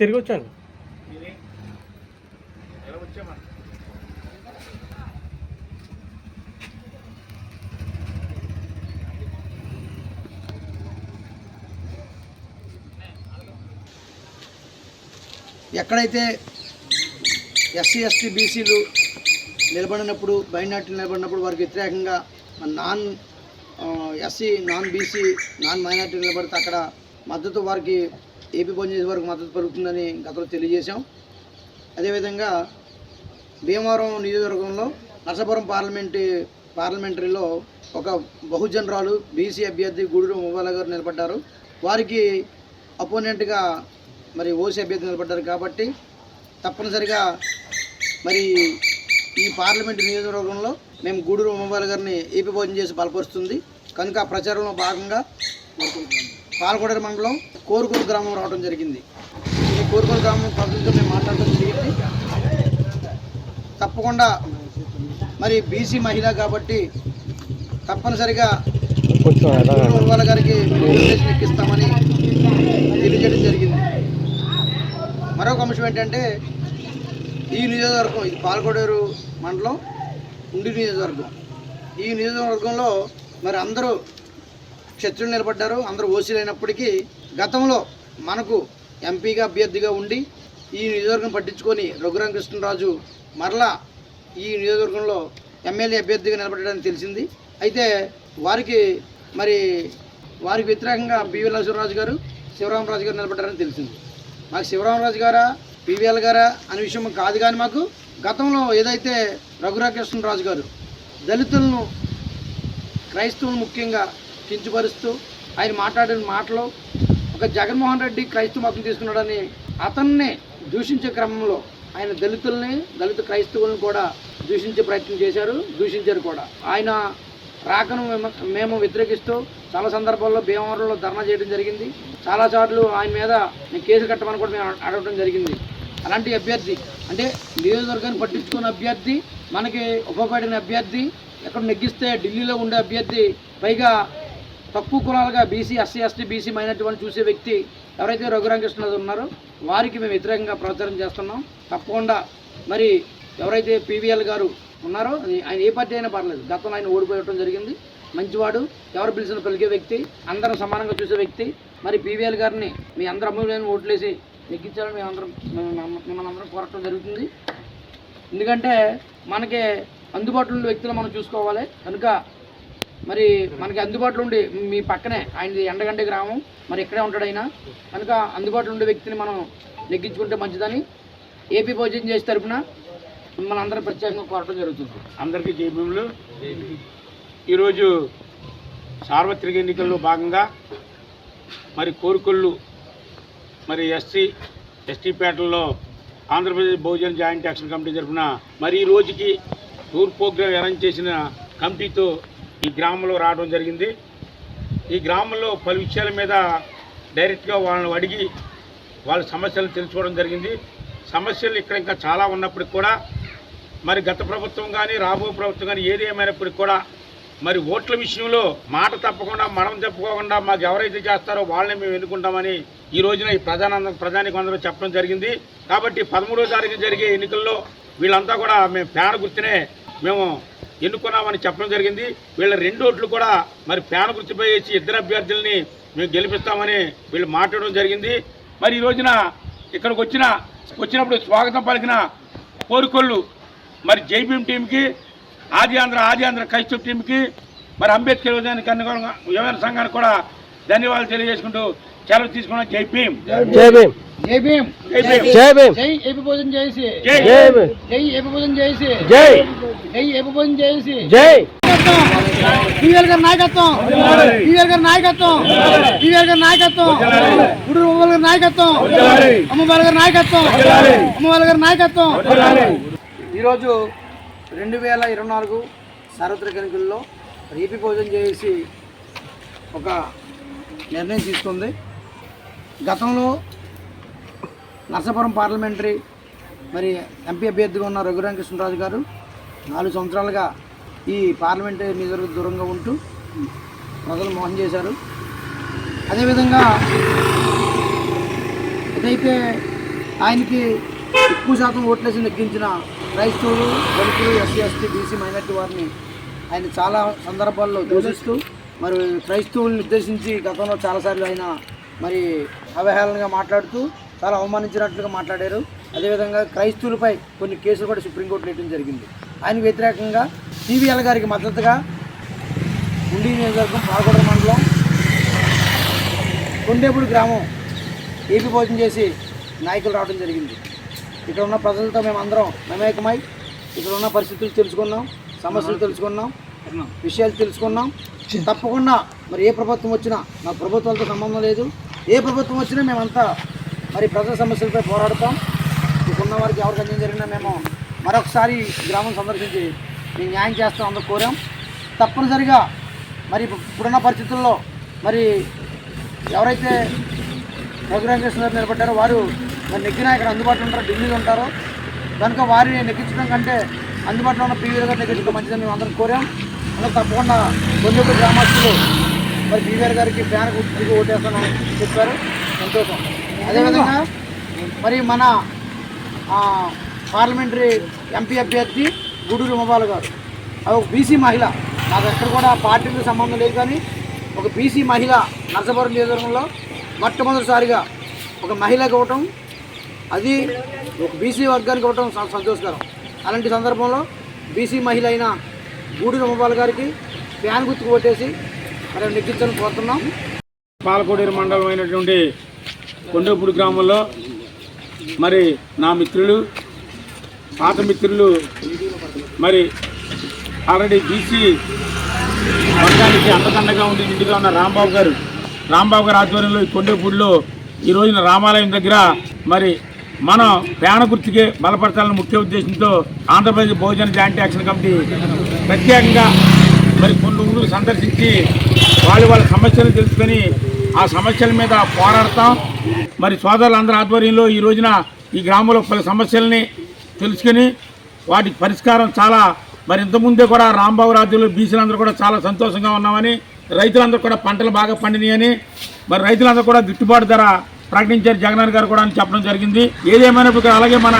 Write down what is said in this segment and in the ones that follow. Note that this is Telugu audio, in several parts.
తిరిగి వచ్చాను. ఎక్కడైతే ఎస్సీ ఎస్టీ బీసీలు నిలబడినప్పుడు బయనాటి నిలబడినప్పుడు వారికి వ్యతిరేకంగా మన non SC non BC non minority నిలబడితే అక్కడ మద్దతు వారికి ఏపీ పంచాయతీ వారికి మద్దతు పెరుగుతుందని గతంలో తెలియజేశాం. అదేవిధంగా భీమవరం నియోజకవర్గంలో నర్సాపురం పార్లమెంటు పార్లమెంటరీలో ఒక బహుజనరాలు బీసీ అభ్యర్థి గూడూరు మొబైల్ గారు నిలబడ్డారు. వారికి అపోనెంట్గా మరి ఓసీ అభ్యర్థి నిలబడ్డారు కాబట్టి తప్పనిసరిగా మరి ఈ పార్లమెంట్ నియోజకవర్గంలో మేము గూడూరు మొబైల్ గారిని ఏపీ భోజనం చేసి బలపరుస్తుంది. కనుక ఆ ప్రచారంలో భాగంగా పాలకొడర మండలం కోరుకూరు గ్రామం రావడం జరిగింది. ఈ కోరుకూరు గ్రామం ప్రజలతో మేము మాట్లాడటం జరిగింది. తప్పకుండా మరి బీసీ మహిళ కాబట్టి తప్పనిసరిగా వాళ్ళ గారికి ఎక్కిస్తామని తెలియజేయడం జరిగింది. మరొక అంశం ఏంటంటే ఈ నియోజకవర్గం ఇది పాలకొడేరు మండలం ఉండి నియోజకవర్గం. ఈ నియోజకవర్గంలో మరి అందరూ క్షత్రులు నిలబడ్డారు అందరూ ఓసీలు అయినప్పటికీ గతంలో మనకు ఎంపీగా అభ్యర్థిగా ఉండి ఈ నియోజకవర్గం పట్టించుకొని రఘురామకృష్ణరాజు మరలా ఈ నియోజకవర్గంలో ఎమ్మెల్యే అభ్యర్థిగా నిలబడడానికి తెలిసింది. అయితే వారికి మరి వారికి వ్యతిరేకంగా పివి నరసింహరాజు గారు శివరామరాజు గారు నిలబడ్డారని తెలిసింది. మాకు శివరామరాజు గారా పివిఎల్ గారా అనే విషయం కాదు కానీ మాకు గతంలో ఏదైతే రఘురామకృష్ణరాజు గారు దళితులను క్రైస్తవులు ముఖ్యంగా కించపరుస్తూ ఆయన మాట్లాడిన మాటలు ఒక జగన్మోహన్ రెడ్డి క్రైస్తవ మతం తీసుకున్నాడని అతన్నే దూషించే క్రమంలో ఆయన దళితుల్ని దళిత క్రైస్తవులను కూడా దూషించే ప్రయత్నం చేశారు దూషించారు కూడా. ఆయన రాకను మేము మేము వ్యతిరేకిస్తూ చాలా సందర్భాల్లో భీమవరంలో ధర్నా చేయడం జరిగింది. చాలాసార్లు ఆయన మీద నేను కేసు కట్టమని కూడా మేము అడగడం జరిగింది. అలాంటి అభ్యర్థి అంటే నియోజకవర్గాన్ని పట్టించుకున్న అభ్యర్థి మనకి ఉపయోగపడిన అభ్యర్థి ఎక్కడ నెగ్గిస్తే ఢిల్లీలో ఉండే అభ్యర్థి పైగా తక్కువ కులాలుగా BC SC ST BC minority వాళ్ళు చూసే వ్యక్తి ఎవరైతే రఘురామకృష్ణరాజు ఉన్నారో వారికి మేము వ్యతిరేకంగా ప్రచారం చేస్తున్నాం. తప్పకుండా మరి ఎవరైతే పీవీఎల్ గారు ఉన్నారో ఆయన ఏ పార్టీ అయినా పర్లేదు గతంలో ఆయన ఓడిపోయటం జరిగింది. మంచివాడు ఎవరు పిలిచిన పలికే వ్యక్తి అందరం సమానంగా చూసే వ్యక్తి. మరి పీవీఎల్ గారిని మీ అందరూ అమూల్యమైన ఓట్లేసి నెగ్గించాలని మేము అందరం మేము- మిమ్మల్ని అందరం కోరటం జరుగుతుంది. ఎందుకంటే మనకి అందుబాటులో ఉండే వ్యక్తులు మనం చూసుకోవాలి. కనుక మరి మనకి అందుబాటులో ఉండి మీ పక్కనే ఆయనది ఎండగంటి గ్రామం. మరి ఇక్కడే ఉంటాడు ఆయన. కనుక అందుబాటులో ఉండే వ్యక్తిని మనం నెగ్గించుకుంటే మంచిదని ఏపీ భోజనం చేసే తరపున మిమ్మల్ని అందరం ప్రత్యేకంగా కోరటం జరుగుతుంది. అందరికీ జయభీములు ఈరోజు సార్వత్రిక ఎన్నికల్లో భాగంగా మరి కోరుకొల్లు మరి ఎస్సీ ఎస్టీపేటల్లో Andhra Pradesh Bahujan joint action committee తరఫున మరి ఈ రోజుకి టూర్ ప్రోగ్రామ్ అరేంజ్ చేసిన కమిటీతో ఈ గ్రామంలో రావడం జరిగింది. ఈ గ్రామంలో పలు విషయాల మీద డైరెక్ట్గా వాళ్ళని అడిగి వాళ్ళ సమస్యలను తెలుసుకోవడం జరిగింది. సమస్యలు ఇక్కడ ఇంకా చాలా ఉన్నప్పటికి కూడా మరి గత ప్రభుత్వం కానీ రాబో ప్రభుత్వం కానీ ఏది ఏమైనప్పటికి కూడా మరి ఓట్ల విషయంలో మాట తప్పకుండా మనం చెప్పుకోకుండా మాకు ఎవరైతే చేస్తారో వాళ్ళని మేము ఎన్నుకుంటామని ఈ రోజున ఈ ప్రధాన ప్రధానికి అందరూ చెప్పడం జరిగింది. కాబట్టి పదమూడో తారీఖు జరిగే ఎన్నికల్లో వీళ్ళంతా కూడా మేము పేన గుర్తునే మేము ఎన్నుకున్నామని చెప్పడం జరిగింది. వీళ్ళ రెండు ఓట్లు కూడా మరి పేన గుర్తుపై వేసి ఇద్దరు అభ్యర్థుల్ని మేము గెలిపిస్తామని వీళ్ళు మాట్లాడడం జరిగింది. మరి ఈ రోజున ఇక్కడికి వచ్చిన వచ్చినప్పుడు స్వాగతం పలికిన కోరుకొల్లు మరి జైబీఎం టీంకి ఆది ఆంధ్ర ఆది ఆంధ్ర క్రైస్తవ టీంకి మరి అంబేద్కర్ యువజనానికి అనుగుణంగా యువజన సంఘానికి కూడా ధన్యవాదాలు తెలియజేసుకుంటూ సెలవు తీసుకున్నాం. జై భీమ్. జై భీమ్. జై భీమ్. జై భీమ్. జై భీమ్. జై ఏపీ భోజనం చేసి. జై జై ఏపీ భోజనం చేసి. జై. జై ఏపీ భోజనం చేసి. జై. పీవీఎల్ గారి నాయకత్వం. పీవీఎల్ గారి నాయకత్వం. పీవీఎల్ గారి నాయకత్వం. గుడు అమ్మవారి గారి నాయకత్వం. అమ్మవారి గారి నాయకత్వం. అమ్మవారి గారి నాయకత్వం. ఈరోజు రెండు వేల ఇరవై నాలుగు సార్వత్రిక ఎన్నికల్లో రీపీ భోజనం చేసి ఒక నిర్ణయం తీసుకుంది. గతంలో నర్సాపురం పార్లమెంటరీ మరి ఎంపీ అభ్యర్థిగా ఉన్న రఘురామకృష్ణరాజు గారు నాలుగు సంవత్సరాలుగా ఈ పార్లమెంటరీ నిధులకు దూరంగా ఉంటూ ప్రజలు మోహం చేశారు. అదేవిధంగా ఇదైతే ఆయనకి ఎక్కువ శాతం ఓట్లేసి నెగ్గించిన క్రైస్తవులు దళితులు ఎస్సీ ఎస్టీ బీసీ మైనార్టీ వారిని ఆయన చాలా సందర్భాల్లో దూషిస్తూ మరి క్రైస్తవుల్ని ఉద్దేశించి గతంలో చాలాసార్లు ఆయన మరి అవహేళనగా మాట్లాడుతూ చాలా అవమానించినట్లుగా మాట్లాడారు. అదేవిధంగా క్రైస్తవులపై కొన్ని కేసులు కూడా సుప్రీంకోర్టు వేయడం జరిగింది. ఆయన వ్యతిరేకంగా సివిఎల్ గారికి మద్దతుగా ఉండి నియోజకవర్గం పాల్గొండ మండలం కొండేపూడి గ్రామం ఏపీ భోజనం చేసి నాయకులు రావడం జరిగింది. ఇక్కడ ఉన్న ప్రజలతో మేము అందరం మమేకమై ఇక్కడ ఉన్న పరిస్థితులు తెలుసుకున్నాం సమస్యలు తెలుసుకున్నాం విషయాలు తెలుసుకున్నాం. తప్పకుండా మరి ఏ ప్రభుత్వం వచ్చినా నాకు ప్రభుత్వాలతో సంబంధం లేదు. ఏ ప్రభుత్వం వచ్చినా మేమంతా మరి ప్రజల సమస్యలపై పోరాడతాం. ఇప్పుడున్న ఉన్న వారికి ఎవరికి అన్యాయం జరిగినా మేము మరొకసారి గ్రామం సందర్శించి మేము న్యాయం చేస్తాం అందరూ కోరాం. తప్పనిసరిగా మరి ఇప్పుడున్న పరిస్థితుల్లో మరి ఎవరైతే రఘురామకృష్ణ గారు నిలబడ్డారో వారు మరి నెగ్గిన ఇక్కడ అందుబాటులో ఉంటారు? ఢిల్లీలో ఉంటారు. కనుక వారిని నెగ్గించడం కంటే అందుబాటులో ఉన్న పీవీఆర్ గారు నెగ్గించడం మంచిదని మేము అందరం కోరాం. అలా తప్పకుండా కొంచెం గ్రామస్తులు మరి పీవీఆర్ గారికి ఫ్యాన్ గుర్తుకు ఓటేస్తానని చెప్పారు. సంతోషం. అదేవిధంగా మరి మన పార్లమెంటరీ ఎంపీ అభ్యర్థి గూడూరు ఉమబాలు గారు. అది ఒక బీసీ మహిళ. నాకు ఎక్కడ కూడా పార్టీకి సంబంధం లేదు కానీ ఒక బీసీ మహిళ నర్సపురం నియోజకవర్గంలో మొట్టమొదటిసారిగా ఒక మహిళ ఇవ్వటం అది ఒక బీసీ వర్గానికి ఇవ్వటం సంతోషకరం. అలాంటి సందర్భంలో బీసీ మహిళ అయిన గూడి ఉమబాలు గారికి ఫ్యాన్ గుర్తుకు కొట్టేసి మరి నెగ్గించాలని కోరుతున్నాం. పాలకోడేరు మండలం అయినటువంటి కొండపూడి గ్రామంలో మరి నా మిత్రులు పాత మిత్రులు మరి ఆల్రెడీ బీసీ వర్గానికి అండదండగా ఉండి ఇంటిగా ఉన్న రాంబాబు గారు. రాంబాబు గారి ఆధ్వర్యంలో ఈ కొండపూడిలో ఈ రోజున రామాలయం దగ్గర మరి మనం ప్రయాణ గుర్తుకే బలపరచాలని ముఖ్య ఉద్దేశంతో ఆంధ్రప్రదేశ్ భోజన జాయింట్ యాక్షన్ కమిటీ ప్రత్యేకంగా మరి కొన్ని ఊళ్ళు సందర్శించి వాళ్ళు వాళ్ళ సమస్యలు తెలుసుకొని ఆ సమస్యల మీద పోరాడతాం. మరి సోదరులందరి ఆధ్వర్యంలో ఈ రోజున ఈ గ్రామంలో పలు సమస్యల్ని తెలుసుకొని వాటికి పరిష్కారం చాలా మరి ఇంతకుముందే కూడా రాంబాబు రాజ్యంలో బీసీలందరూ కూడా చాలా సంతోషంగా ఉన్నామని రైతులందరూ కూడా పంటలు బాగా పండినాయని మరి రైతులందరూ కూడా గిట్టుబాటు ధర ప్రకటించారు జగన్ గారు కూడా అని చెప్పడం జరిగింది. ఏదేమైనప్పుడు అలాగే మన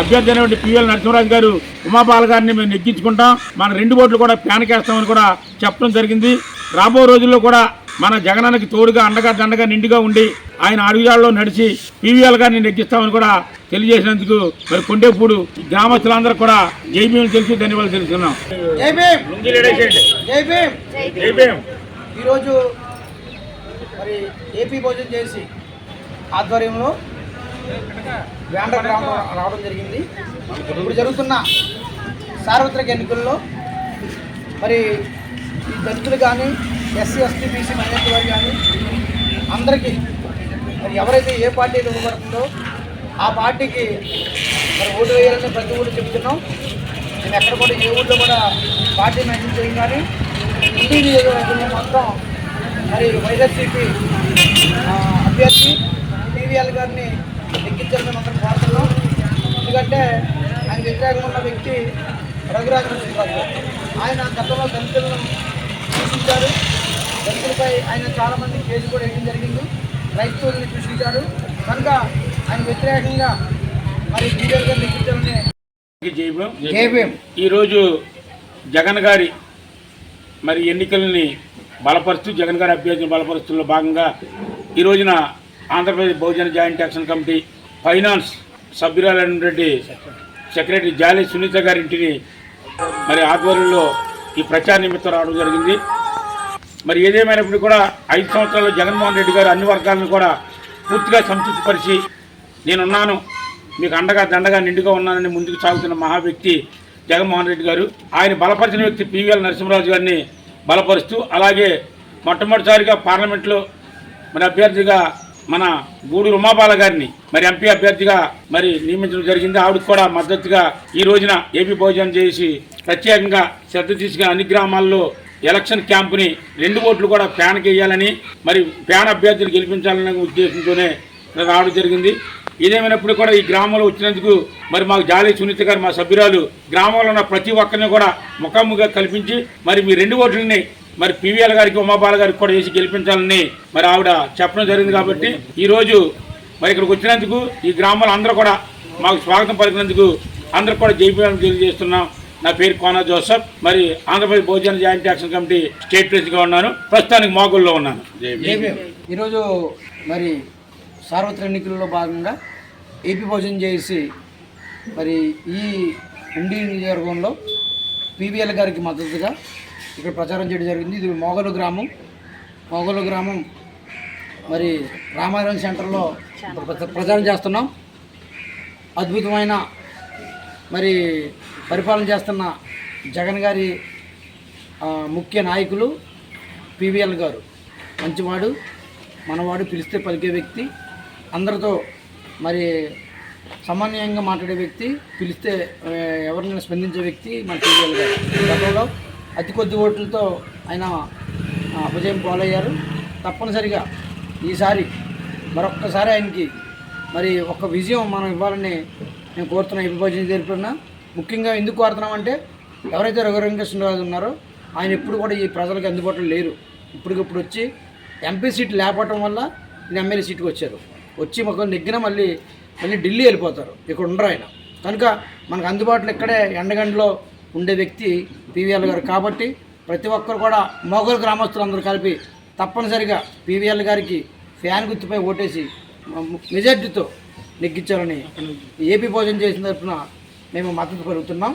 అభ్యర్థి అయినటువంటి పిఎల్ నరసింహరాజు గారు ఉమాపాల గారిని మేము నెగ్గించుకుంటాం. మన రెండు ఓట్లు కూడా ప్యానకేస్తామని కూడా చెప్పడం జరిగింది. రాబో రోజుల్లో కూడా మన జగనానికి తోడుగా అండగా దండగా నిండుగా ఉండి ఆయన అడుగుజాడలో నడిచి పీవీఎల్ గారిని నెగ్గిస్తామని కూడా తెలియజేసినందుకు మరి కొండేపూడు గ్రామస్తులందరూ కూడా జై తెలిసి ధన్యవాదాలు తెలుసుకున్నాం ఈరోజు మరి ఏపీ భోజనం చేసి ఆధ్వర్యంలో వేండ గ్రామం రావడం జరిగింది. ఇప్పుడు జరుగుతున్న సార్వత్రిక ఎన్నికల్లో మరి ఈ దళితులు కానీ ఎస్సీ ఎస్టీ బీసీ మైనార్టీ వారు కానీ అందరికీ మరి ఎవరైతే ఏ పార్టీ ఇవ్వబడుతుందో ఆ పార్టీకి మరి ఓటు వేయాలని ప్రతి ఊరు చెప్తున్నాం. నేను ఎక్కడ కూడా ఏ ఊళ్ళో కూడా పార్టీ మెన్షన్ చేయం కానీ ఇండి నియోజకవర్గంలో మొత్తం మరి వైఎస్సీపీ అభ్యర్థి టీవీఎల్ గారిని ఎక్కించాలని మేము అందరం కోరుతున్నాం ఎందుకంటే ఆయన వ్యతిరేకంగా ఉన్న వ్యక్తి రఘురాజరాజు ఆయన గతంలో దళితులను సూచించారు దళితులపై ఆయన చాలామంది కేసు కూడా వేయడం జరిగింది. రైతుల్ని సృష్టించారు కనుక ఆయన వ్యతిరేకంగా మరి టీవీఎల్ గారిని ఎక్కించాలని ఈరోజు జగన్ గారి మరి ఎన్నికల్ని బలపరుస్తూ జగన్ గారి అభ్యర్థిని బలపరుస్తున్న భాగంగా ఈ రోజున Andhra Pradesh Bahujan joint action committee finance సభ్యురాలైనటువంటి secretary Jali Sunitha గారి ఇంటిని మరి ఆధ్వర్యంలో ఈ ప్రచార నిమిత్తం రావడం జరిగింది. మరి ఏదేమైనప్పుడు కూడా ఐదు సంవత్సరాలు జగన్మోహన్ రెడ్డి గారు అన్ని వర్గాలను కూడా పూర్తిగా సంతృప్తిపరిచి నేనున్నాను. మీకు అండగా దండగా నిండుగా ఉన్నానని ముందుకు సాగుతున్న మహా వ్యక్తి జగన్మోహన్ రెడ్డి గారు. ఆయన బలపరిచిన వ్యక్తి పివిఎల్ నరసింహరాజు గారిని బలపరుస్తూ అలాగే మొట్టమొదటిసారిగా పార్లమెంట్లో మరి అభ్యర్థిగా మన గూడు రుమాపాల గారిని మరి ఎంపీ అభ్యర్థిగా మరి నియమించడం జరిగింది. ఆవిడకి కూడా మద్దతుగా ఈ రోజున ఏపీ భోజనం చేసి ప్రత్యేకంగా శ్రద్ధ తీసుకుని అన్ని గ్రామాల్లో ఎలక్షన్ క్యాంపుని రెండు ఓట్లు కూడా ఫ్యాన్కి వేయాలని మరి ఫ్యాన్ అభ్యర్థులు గెలిపించాలనే ఉద్దేశంతోనే రావడం జరిగింది. ఏదేమైనప్పుడు కూడా ఈ గ్రామంలో వచ్చినందుకు మరి మాకు జాలి సునీత గారు మా సభ్యురాలు గ్రామంలో ఉన్న ప్రతి ఒక్కరిని కూడా ముఖాముఖిగా కల్పించి మరి మీ రెండు ఓట్లని మరి పివిఎల్ గారికి ఉమాబాల గారికి కూడా వేసి గెలిపించాలని మరి ఆవిడ చెప్పడం జరిగింది కాబట్టి ఈరోజు మరి ఇక్కడికి వచ్చినందుకు ఈ గ్రామాలు అందరూ కూడా మాకు స్వాగతం పలికినందుకు అందరూ కూడా జైపీఎం తెలియజేస్తున్నాం. నా పేరు కోన జోసఫ్. మరి Andhra Pradesh Bahujan joint action committee state ప్రెసిడెంట్గా ఉన్నాను. ప్రస్తుతానికి మోగుల్లో ఉన్నాను. ఈరోజు మరి సార్వత్రిక ఎన్నికల్లో భాగంగా ఏపీ భోజనం చేసి మరి ఈ ఉండి నియోజకవర్గంలో పీవీఎల్ గారికి మద్దతుగా ఇక్కడ ప్రచారం చేయడం జరిగింది. ఇది మోగలు గ్రామం. మోగలు గ్రామం. మరి రామారాయణ సెంటర్లో ప్ర- ప్రచారం చేస్తున్నాం. అద్భుతమైన మరి పరిపాలన చేస్తున్న జగన్ గారి ముఖ్య నాయకులు పీవీఎల్ గారు. మంచివాడు మనవాడు పిలిస్తే పలికే వ్యక్తి. అందరితో మరి సమన్వయంగా మాట్లాడే వ్యక్తి పిలిస్తే ఎవరినైనా స్పందించే వ్యక్తి మన పీవీఎల్ గారు. గతంలో అతి కొద్ది ఓట్లతో ఆయన అపజయం పాలయ్యారు. తప్పనిసరిగా ఈసారి మరొక్కసారి ఆయనకి మరి ఒక విజయం మనం ఇవ్వాలని నేను కోరుతున్నా విభజన తెలుపుతున్నా ముఖ్యంగా ఎందుకు కోరుతున్నామంటే ఎవరైతే రఘురంకృష్ణరాజు ఉన్నారో ఆయన ఎప్పుడు కూడా ఈ ప్రజలకు అందుబాటులో లేరు. ఇప్పటికిప్పుడు వచ్చి ఎంపీ సీట్ లేకపోవటం వల్ల నేను ఎమ్మెల్యే సీట్కి వచ్చారు. వచ్చి మాకు నెగ్గిన మళ్ళీ మళ్ళీ ఢిల్లీ వెళ్ళిపోతారు. ఇక్కడ ఉండరు ఆయన. కనుక మనకు అందుబాటులో ఇక్కడే ఎండగండ్లో ఉండే వ్యక్తి పీవీఎల్ గారు కాబట్టి ప్రతి ఒక్కరు కూడా మొగలు గ్రామస్తులందరూ కలిపి తప్పనిసరిగా పీవీఎల్ గారికి ఫ్యాన్ గుర్తుపై ఓటేసి మెజార్టీతో నెగ్గించాలని ఏపీ భోజనం చేసిన తరఫున మేము మద్దతు పలుకుతున్నాం.